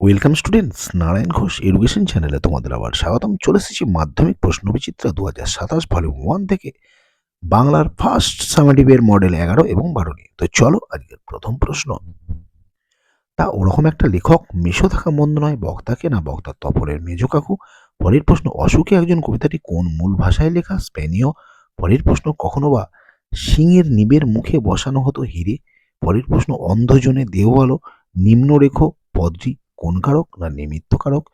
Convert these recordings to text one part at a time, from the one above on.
Welcome students Narayan Ghosh education চ্যানেলে তোমাদের আবার স্বাগতম। চলে এসেছি মাধ্যমিক প্রশ্ন বিচিত্র দু হাজার সাতাশ ভলিউম ওয়ান থেকে বাংলার ফার্স্ট সামেটিভের মডেল এগারো এবং বারো নিয়ে। তো চলো আজকের প্রথম প্রশ্ন। তা ওরকম একটা লেখক মেশো থাকা মন্দ নয়, বক্তাকে না বক্তা তপরের মেজ কাকু? পরের প্রশ্ন, অশোকে একজন কবিতাটি কোন মূল ভাষায় লেখা? স্পেনীয়। পরের প্রশ্ন, কখনো বা সিংহের নিবের মুখে বসানো হতো হিরে? পরের প্রশ্ন, অন্ধজনে দেওয়ালো নিম্নরেখ পদটি কোন কারক না নিমিত্ত কারক?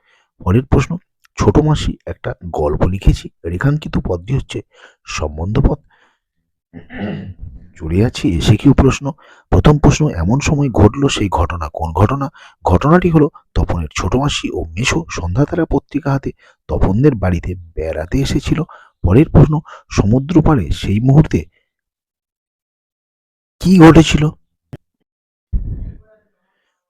পরের প্রশ্ন, ছোট মাসি একটা গল্প লিখেছি, রেখাঙ্কিত পদটি হচ্ছে সম্বন্ধ পদ। চলে যাচ্ছি এসে কিউ প্রশ্ন। প্রথম প্রশ্ন, এমন সময় ঘটলো সেই ঘটনা। কোন ঘটনা? ঘটনাটি হলো তপনের ছোট মাসি ও মেশো সন্ধ্যাতারা পত্রিকা হাতে তপনদের বাড়িতে বেড়াতে এসেছিল। পরের প্রশ্ন, সমুদ্র পাড়ে সেই মুহূর্তে কি ঘটেছিল?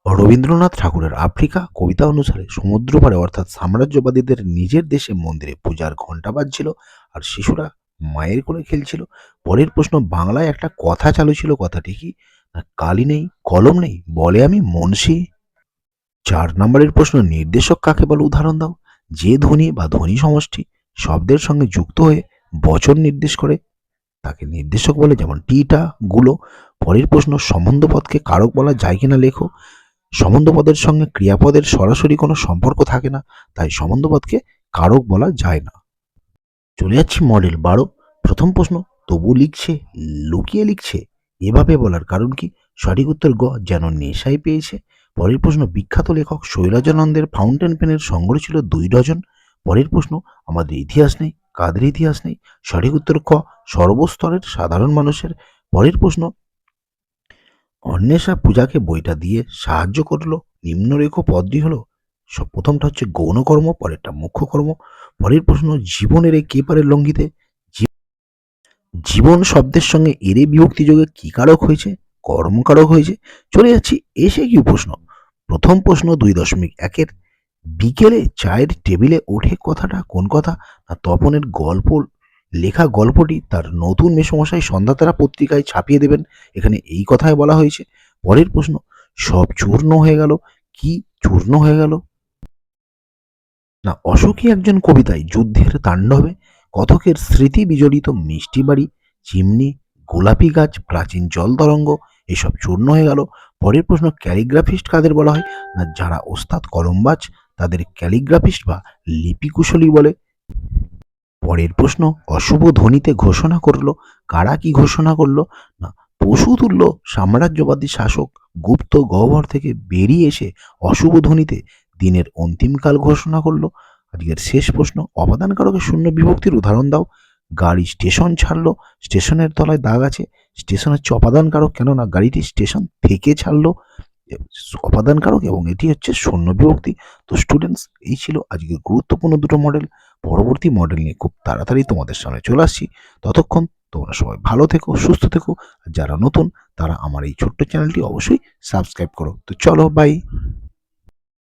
রবীন্দ্রনাথ ঠাকুরের আফ্রিকা কবিতা অনুসারে সমুদ্র পাড়ে অর্থাৎ সাম্রাজ্যবাদীদের নিজের দেশে মন্দিরে পূজার ঘণ্টা বাজছিল আর শিশুরা মায়ের কোলে খেলছিল। পরের প্রশ্ন, বাংলায় একটা কথা চালু ছিল, কথাটি কি? না, কালি নেই, কলম নেই, বলে আমি মনসি। চার নম্বরের প্রশ্ন, নির্দেশক কাকে বলে উদাহরণ দাও? যে ধ্বনি বা ধ্বনি সমষ্টি শব্দের সঙ্গে যুক্ত হয়ে বচন নির্দেশ করে, তাকে নির্দেশক বলে যেমন টিটা গুলো। পরের প্রশ্ন সম্বন্ধ পদকে কারক বলা যায় কিনা লেখো? সম্বন্ধ পদের সঙ্গে ক্রিয়াপদের সরাসরি কোনো সম্পর্ক থাকে না, তাই সম্বন্ধ পদকে কারক বলা যায় না। চলে যাচ্ছি মডেল বারো। প্রথম প্রশ্ন, তবু লিখছে, লুকিয়ে লিখছে, এভাবে বলার কারণ কি? সঠিক উত্তর গ, যেন নেশাই পেয়েছে। পরের প্রশ্ন, বিখ্যাত লেখক শৈলজানন্দের ফাউন্টেন পেনের সংগ্রহ ছিল দুই ডজন। পরের প্রশ্ন, আমাদের ইতিহাস নেই, কাদের ইতিহাস নেই? সঠিক উত্তর ক, সর্বস্তরের সাধারণ মানুষের। পরের প্রশ্ন অন্বেষা পূজাকে বইটা দিয়ে সাহায্য করল, নিম্নরেখ পদটি হলো, সব প্রথমটা হচ্ছে গৌণকর্ম, পরেরটা মুখ্য কর্ম পরের প্রশ্ন জীবনের এই কে পারে লঙ্ঘিতে জীবন শব্দের সঙ্গে এরে বিভক্তি যোগে কি কারক হয়েছে কর্মকারক হয়েছে? চলে যাচ্ছি এসে কি প্রশ্ন। প্রথম প্রশ্ন দুই দশমিক একের, বিকেলে চায়ের টেবিলে ওঠে কথাটা কোন কথা, না তপনের গল্প লেখা গল্পটি তার নতুন মেসমশাই সন্ধ্যাতারা পত্রিকায় ছাপিয়ে দেবেন। এখানে এই কথাই বলা হয়েছে। পরের প্রশ্ন, সব চূর্ণ হয়ে গেল? কি চূর্ণ হয়ে গেল? না অশোকী একজন কবিতায় যুদ্ধের তাণ্ডবে, কথকের স্মৃতি বিজড়িত মিষ্টি বাড়ি, চিমনি, গোলাপি গাছ, প্রাচীন জল তরঙ্গ, এসব চূর্ণ হয়ে গেল। পরের প্রশ্ন, ক্যালিগ্রাফিস্ট কাদের বলা হয়? না, যারা ওস্তাদ কলমবাজ, তাদের ক্যালিগ্রাফিস্ট বা লিপিকুশলী বলে। পরের প্রশ্ন, অশুভ ধ্বনিতে ঘোষণা করল, কারা কি ঘোষণা করল? না, পশু তুল্য সাম্রাজ্যবাদী শাসক গুপ্ত গহ্বর থেকে বেরিয়ে এসে অশুভ ধ্বনিতে দিনের অন্তিমকাল ঘোষণা করল। আজকের শেষ প্রশ্ন অপাদানকারকের শূন্য বিভক্তির উদাহরণ দাও। গাড়ি স্টেশন ছাড়লো, স্টেশনের তলায় দাগ আছে। স্টেশন হচ্ছে অপাদানকারক কেননা গাড়িটি স্টেশন থেকে ছাড়লো। এ- অপাদানকারক এবং এটি হচ্ছে শূন্য বিভক্তি। তো স্টুডেন্টস এই ছিল আজকের গুরুত্বপূর্ণ দুটো মডেল পরবর্তী মডেল নিয়ে খুব তাড়াতাড়ি তোমাদের সামনে চলে আসছি। ততক্ষণ তোমরা সবাই ভালো থেকো, সুস্থ থেকো। যারা নতুন, তারা আমার এই ছোট্ট চ্যানেলটি অবশ্যই সাবস্ক্রাইব করো। তো চলো বাই